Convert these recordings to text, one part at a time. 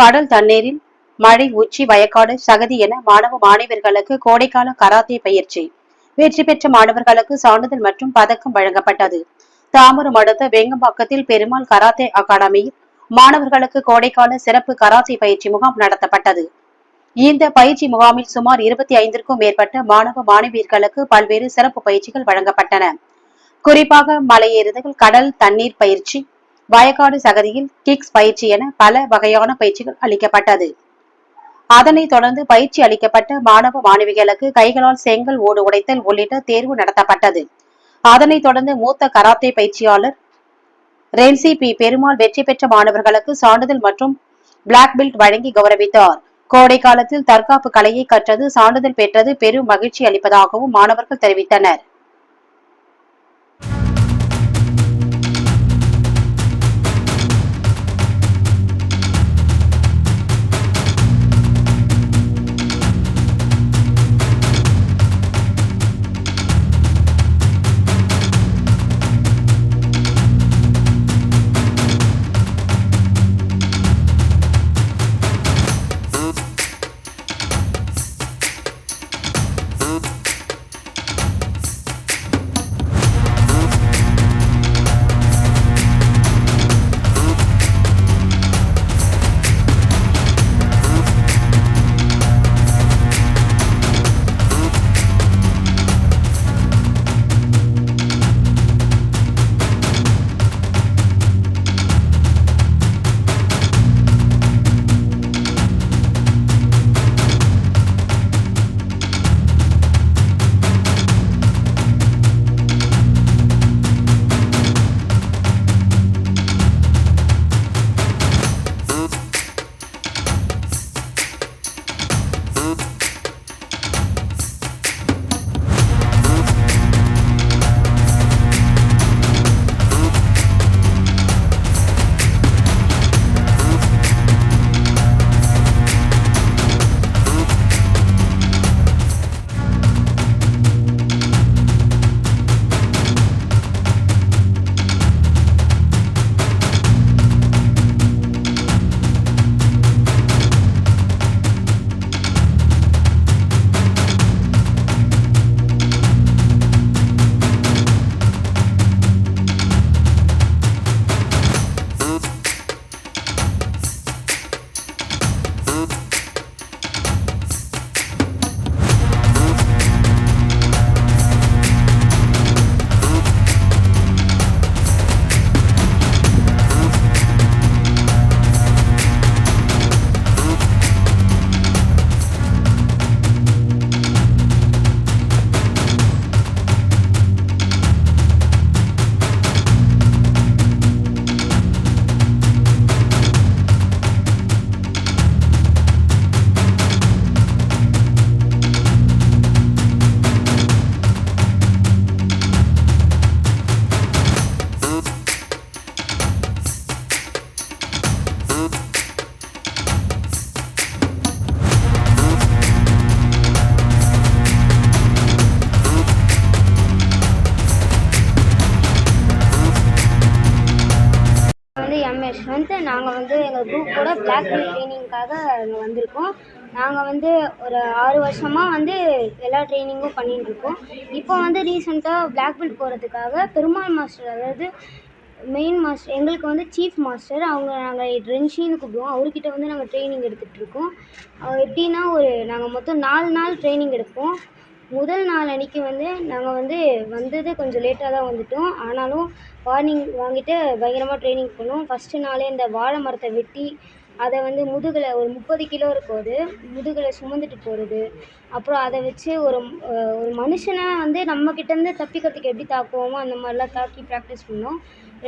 கடல் தண்ணீரில் மழை உச்சி வயக்காடு சகதி என மாணவ மாணவர்களுக்கு கோடைக்கால கராத்தே பயிற்சி. வெற்றி பெற்ற மாணவர்களுக்கு சான்றிதழ் மற்றும் பதக்கம் வழங்கப்பட்டது. தாம்பரம் அடுத்த வேங்கம்பாக்கத்தில் பெருமாள் கராத்தே அகாடமியில் மாணவர்களுக்கு கோடைக்கால சிறப்பு கராத்தே பயிற்சி முகாம் நடத்தப்பட்டது. இந்த பயிற்சி முகாமில் சுமார் இருபத்தி ஐந்திற்கும் மேற்பட்ட மாணவ மாணவியர்களுக்கு பல்வேறு சிறப்பு பயிற்சிகள் வழங்கப்பட்டன. குறிப்பாக மலையேறுதல் கடல் தண்ணீர் பயிற்சி வயக்காடு சகதியில் கிக்ஸ் பயிற்சி என பல வகையான பயிற்சிகள் அளிக்கப்பட்டது. அதனைத் தொடர்ந்து பயிற்சி அளிக்கப்பட்ட மாணவ மாணவிகளுக்கு கைகளால் செங்கல் ஓடு உடைத்தல் உள்ளிட்ட தேர்வு நடத்தப்பட்டது. அதனைத் தொடர்ந்து மூத்த கராத்தே பயிற்சியாளர் ரென்சி பி பெருமாள் வெற்றி பெற்ற மாணவர்களுக்கு சான்றிதழ் மற்றும் பிளாக் பெல்ட் வழங்கி கௌரவித்தார். கோடை காலத்தில் தற்காப்பு கலையை கற்றது சான்றிதழ் பெற்றது பெரும் மகிழ்ச்சி அளிப்பதாகவும் மாணவர்கள் தெரிவித்தனர். வந்து எங்கள் குரூப்போட பிளாக் பெல்ட் ட்ரைனிங்க்காக இங்கே வந்திருக்கோம். நாங்கள் வந்து ஒரு ஆறு வருஷமாக வந்து எல்லா ட்ரைனிங்கும் பண்ணிகிட்டு இருக்கோம். இப்போ வந்து ரீசெண்டாக பிளாக் பெல்ட் போகிறதுக்காக பெருமாள் மாஸ்டர் அதாவது மெயின் மாஸ்டர் எங்களுக்கு வந்து சீஃப் மாஸ்டர் அவங்க நாங்கள் ரென்ஷின்னு கூப்பிடுவோம். அவர்கிட்ட வந்து நாங்கள் ட்ரைனிங் எடுத்துகிட்டு இருக்கோம். அவர் எப்படின்னா ஒரு நாங்கள் மொத்தம் நாலு நாள் ட்ரைனிங் எடுப்போம். முதல் நாள் அன்றைக்கி வந்து நாங்கள் வந்து வந்தது கொஞ்சம் லேட்டாக தான் வந்துட்டோம். ஆனாலும் வார்னிங் வாங்கிட்டு பயங்கரமாக ட்ரைனிங் பண்ணோம் ஃபஸ்ட்டு நாளே இந்த வாழை மரத்தை வெட்டி அதை வந்து முதுகில் ஒரு முப்பது கிலோ இருக்கும் அது முதுகில் சுமந்துட்டு போகிறது அப்புறம் அதை வச்சு ஒரு ஒரு மனுஷனை வந்து நம்மக்கிட்டேருந்து தப்பிக்கிறதுக்கு எப்படி தாக்குவோமோ அந்த மாதிரிலாம் தாக்கி ப்ராக்டிஸ் பண்ணோம்.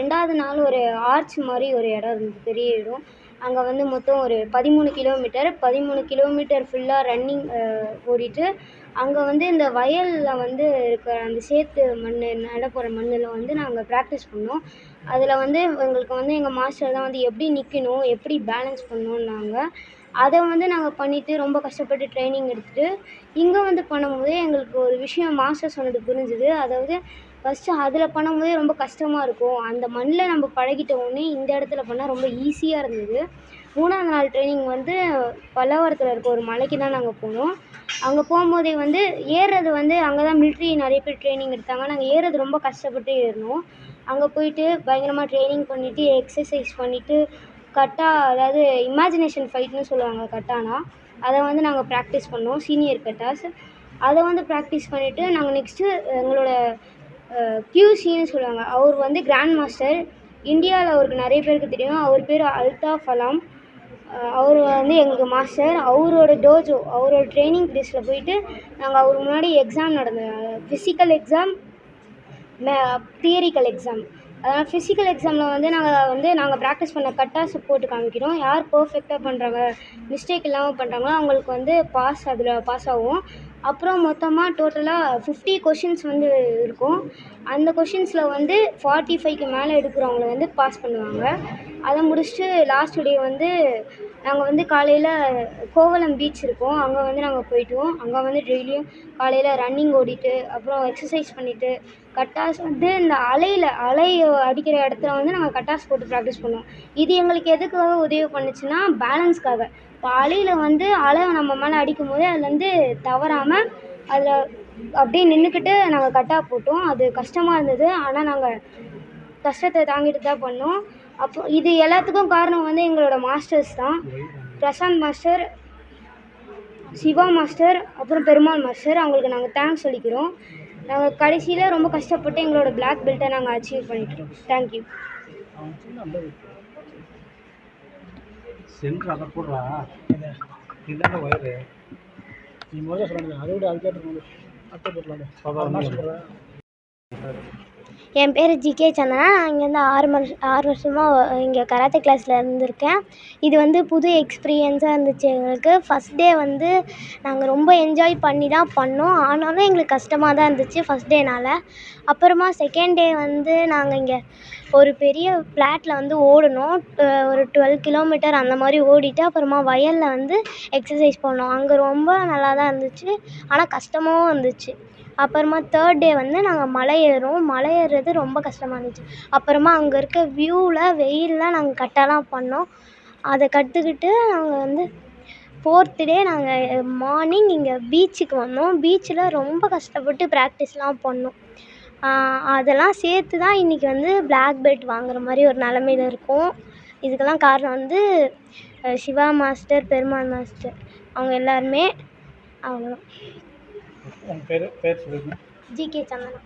ரெண்டாவது நாள் ஒரு ஆர்ச் மாதிரி ஒரு இடம் இருந்தது பெரிய இடம். அங்கே வந்து மொத்தம் ஒரு பதிமூணு கிலோமீட்டர் பதிமூணு கிலோமீட்டர் ஃபுல்லாக ரன்னிங் ஓடிட்டு அங்கே வந்து இந்த வயலில் வந்து இருக்கிற அந்த சேத்து மண் நட போகிற மண்ணில் வந்து நாங்கள் ப்ராக்டிஸ் பண்ணோம். அதில் வந்து எங்களுக்கு வந்து எங்கள் மாஸ்டர் தான் வந்து எப்படி நிற்கணும் எப்படி பேலன்ஸ் பண்ணணுன்னாங்க அதை வந்து நாங்கள் பண்ணிவிட்டு ரொம்ப கஷ்டப்பட்டு ட்ரைனிங் எடுத்துகிட்டு இங்கே வந்து பண்ணும்போது எங்களுக்கு ஒரு விஷயம் மாஸ்டர் சொன்னது புரிஞ்சுது. அதாவது ஃபஸ்ட்டு அதில் பண்ணும்போதே ரொம்ப கஷ்டமாக இருக்கும். அந்த மண்ணில் நம்ம பழகிட்ட உடனே இந்த இடத்துல பண்ணால் ரொம்ப ஈஸியாக இருந்தது. மூணாவது நாள் ட்ரைனிங் வந்து பல்லவரத்தில் இருக்க ஒரு மலைக்கு தான் நாங்கள் போனோம். அங்கே போகும்போதே வந்து ஏறுறது வந்து அங்கே தான் மிலிட்ரி நிறைய பேர் ட்ரைனிங் எடுத்தாங்க. நாங்கள் ஏறுறது ரொம்ப கஷ்டப்பட்டு ஏறினோம். அங்கே போயிட்டு பயங்கரமாக ட்ரைனிங் பண்ணிவிட்டு எக்ஸசைஸ் பண்ணிவிட்டு கட்டா அதாவது இமேஜினேஷன் ஃபைட்னு சொல்லுவாங்க கட்டானா அதை வந்து நாங்கள் ப்ராக்டிஸ் பண்ணோம் சீனியர் கட்டாஸ். அதை வந்து ப்ராக்டிஸ் பண்ணிவிட்டு நாங்கள் நெக்ஸ்ட்டு எங்களோட கியூசின்னு சொல்லுவாங்க. அவர் வந்து கிராண்ட் மாஸ்டர் இந்தியாவில் அவருக்கு நிறைய பேருக்கு தெரியும். அவர் பேர் அல்தாஃப் அலாம் அவர் வந்து எங்களுக்கு மாஸ்டர். அவரோட டோஜோ அவரோட ட்ரைனிங் ப்ளேஸில் போயிட்டு நாங்கள் அவர் முன்னாடி எக்ஸாம் நடந்த ஃபிசிக்கல் எக்ஸாம் மே தியரிக்கல் எக்ஸாம் அதனால் ஃபிசிக்கல் எக்ஸாமில் வந்து நாங்கள் வந்து நாங்கள் ப்ராக்டிஸ் பண்ண கட்டாஸ் போட்டு காமிக்கிறோம். யார் பர்ஃபெக்டாக பண்ணுறாங்க மிஸ்டேக் இல்லாமல் பண்ணுறாங்களோ அவங்களுக்கு வந்து பாஸ் அதில் பாஸ் ஆகும். அப்புறம் மொத்தமாக டோட்டலாக ஃபிஃப்டி கொஷின்ஸ் வந்து இருக்கும். அந்த கொஷின்ஸில் வந்து ஃபார்ட்டி ஃபைவ்க்கு மேலே எடுக்கிறவங்கள வந்து பாஸ் பண்ணுவாங்க. அதை முடிச்சுட்டு லாஸ்ட் டே வந்து நாங்கள் வந்து காலையில் கோவலம் பீச் இருக்கும். அங்கே வந்து நாங்கள் போயிட்டுவோம். அங்கே வந்து டெய்லியும் காலையில் ரன்னிங் ஓடிட்டு அப்புறம் எக்ஸசைஸ் பண்ணிவிட்டு கட்டாஸ் வந்து இந்த அலையில் அலை அடிக்கிற இடத்துல வந்து நாங்கள் கட்டாஸ் போட்டு ப்ராக்டிஸ் பண்ணுவோம். இது எங்களுக்கு எதுக்காக உதவி பண்ணுச்சுன்னா பேலன்ஸ்க்காக இப்போ வந்து அலை நம்ம மேலே அடிக்கும்போது அதுலேருந்து தவறாமல் அதில் அப்படியே நின்றுக்கிட்டு நாங்கள் கட்டாக போட்டோம். அது கஷ்டமாக இருந்தது. ஆனால் நாங்கள் கஷ்டத்தை தாங்கிட்டு தான் பண்ணோம். அப்போ இது எல்லாத்துக்கும் காரணம் வந்து எங்களோட மாஸ்டர்ஸ் தான். பிரசாந்த் மாஸ்டர் சிவா மாஸ்டர் அப்புறம் பெருமாள் மாஸ்டர் அவங்களுக்கு நாங்கள் தேங்க்ஸ் சொல்லிக்கிறோம். நாங்கள் கடைசியில் ரொம்ப கஷ்டப்பட்டு எங்களோட பிளாக் பெல்ட்டை நாங்கள் அச்சீவ் பண்ணிக்கிறோம் தேங்க்யூ சென்டர் அதை போடுறா இதுதானே ஒயரு நீ முதல்ல சொன்னாங்க அதை விட அதுக்கேற்ற அட்டை போட்டலாம். என் பேர் ஜிகே சந்தனா. நான் இங்கேருந்து ஆறு மணி ஆறு வருஷமாக இங்கே கராத்தே கிளாஸில் இருந்திருக்கேன். இது வந்து புது எக்ஸ்பீரியன்ஸாக இருந்துச்சு எங்களுக்கு. ஃபஸ்ட் டே வந்து நாங்கள் ரொம்ப என்ஜாய் பண்ணி தான் பண்ணோம். ஆனாலும் எங்களுக்கு கஷ்டமாக தான் இருந்துச்சு ஃபஸ்ட் டேனால் அப்புறமா செகண்ட் டே வந்து நாங்கள் இங்கே ஒரு பெரிய ஃப்ளாட்டில் வந்து ஓடினோம் ஒரு டுவெல் கிலோமீட்டர் அந்த மாதிரி ஓடிட்டு அப்புறமா வயலில் வந்து எக்ஸசைஸ் பண்ணோம். அங்கே ரொம்ப நல்லா தான் இருந்துச்சு. ஆனால் கஷ்டமாகவும் இருந்துச்சு. அப்புறமா தேர்ட் டே வந்து நாங்கள் மலை ஏறுறோம். மலை ஏறுறது ரொம்ப கஷ்டமாக இருந்துச்சு. அப்புறமா அங்கே இருக்க வியூவில் வெயிலில் நாங்கள் கட்டெல்லாம் பண்ணோம். அதை கற்றுக்கிட்டு நாங்கள் வந்து ஃபோர்த்து டே நாங்கள் மார்னிங் இங்கே பீச்சுக்கு வந்தோம். பீச்சில் ரொம்ப கஷ்டப்பட்டு ப்ராக்டிஸ்லாம் பண்ணோம். அதெல்லாம் சேர்த்து தான் இன்றைக்கி வந்து பிளாக் பெல்ட் வாங்குற மாதிரி ஒரு நிலமையில இருக்கோம். இதுக்கெல்லாம் காரணம் வந்து சிவா மாஸ்டர் பெருமாள் மாஸ்டர் அவங்க எல்லாருமே அவ்வளோதான் உங்கள் பேர் பேர் சொல்லிருக்கேன் ஜிகே சந்தனா